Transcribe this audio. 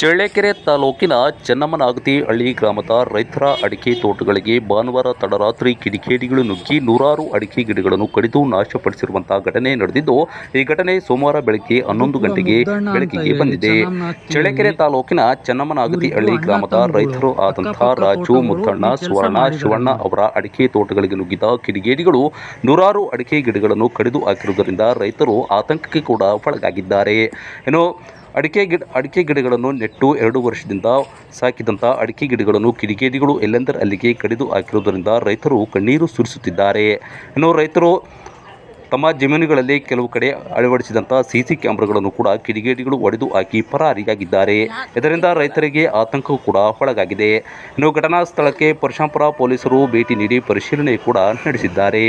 ಚಳ್ಳಕೆರೆ ತಾಲೂಕಿನ ಚೆನ್ನಮ್ಮನಾಗತಿ ಹಳ್ಳಿ ಗ್ರಾಮದ ರೈತರ ಅಡಿಕೆ ತೋಟಗಳಿಗೆ ಭಾನುವಾರ ತಡರಾತ್ರಿ ಕಿಡಿಕೇಡಿಗಳು ನುಗ್ಗಿ ನೂರಾರು ಅಡಿಕೆ ಗಿಡಗಳನ್ನು ಕಡಿದು ನಾಶಪಡಿಸಿರುವಂತಹ ಘಟನೆ ನಡೆದಿದ್ದು ಈ ಘಟನೆ ಸೋಮವಾರ ಬೆಳಗ್ಗೆ ಹನ್ನೊಂದು ಗಂಟೆಗೆ ಬೆಳಕಿಗೆ ಬಂದಿದೆ. ಚಳ್ಳಕೆರೆ ತಾಲೂಕಿನ ಚೆನ್ನಮ್ಮನಾಗತಿ ಹಳ್ಳಿ ಗ್ರಾಮದ ರೈತರು ಆದಂತಹ ರಾಜು ಮುತ್ತಣ್ಣ ಸುವರ್ಣ ಶಿವಣ್ಣ ಅವರ ಅಡಿಕೆ ತೋಟಗಳಿಗೆ ನುಗ್ಗಿದ ಕಿಡಿಗೇಡಿಗಳು ನೂರಾರು ಅಡಿಕೆ ಗಿಡಗಳನ್ನು ಕಡಿದು ಹಾಕಿರುವುದರಿಂದ ರೈತರು ಆತಂಕಕ್ಕೆ ಕೂಡ ಒಳಗಾಗಿದ್ದಾರೆ. ಇನ್ನು ಅಡಿಕೆ ಗಿಡ, ಅಡಿಕೆ ಗಿಡಗಳನ್ನು ನೆಟ್ಟು ಎರಡು ವರ್ಷದಿಂದ ಸಾಕಿದಂಥ ಅಡಿಕೆ ಗಿಡಗಳನ್ನು ಕಿಡಿಗೇಡಿಗಳು ಎಲ್ಲೆಂದರ ಅಲ್ಲಿಗೆ ಕಡಿದು ಹಾಕಿರುವುದರಿಂದ ರೈತರು ಕಣ್ಣೀರು ಸುರಿಸುತ್ತಿದ್ದಾರೆ. ಇನ್ನು ರೈತರು ತಮ್ಮ ಜಮೀನುಗಳಲ್ಲಿ ಕೆಲವು ಕಡೆ ಅಳವಡಿಸಿದಂಥ ಸಿ ಸಿ ಕ್ಯಾಮ್ರಾಗಳನ್ನು ಕೂಡ ಕಿಡಿಗೇಡಿಗಳು ಒಡೆದು ಹಾಕಿ ಪರಾರಿಯಾಗಿದ್ದಾರೆ. ಇದರಿಂದ ರೈತರಿಗೆ ಆತಂಕ ಕೂಡ ಒಳಗಾಗಿದೆ. ಇನ್ನು ಘಟನಾ ಸ್ಥಳಕ್ಕೆ ಪರಶಾಂಪುರ ಪೊಲೀಸರು ಭೇಟಿ ನೀಡಿ ಪರಿಶೀಲನೆ ಕೂಡ ನಡೆಸಿದ್ದಾರೆ.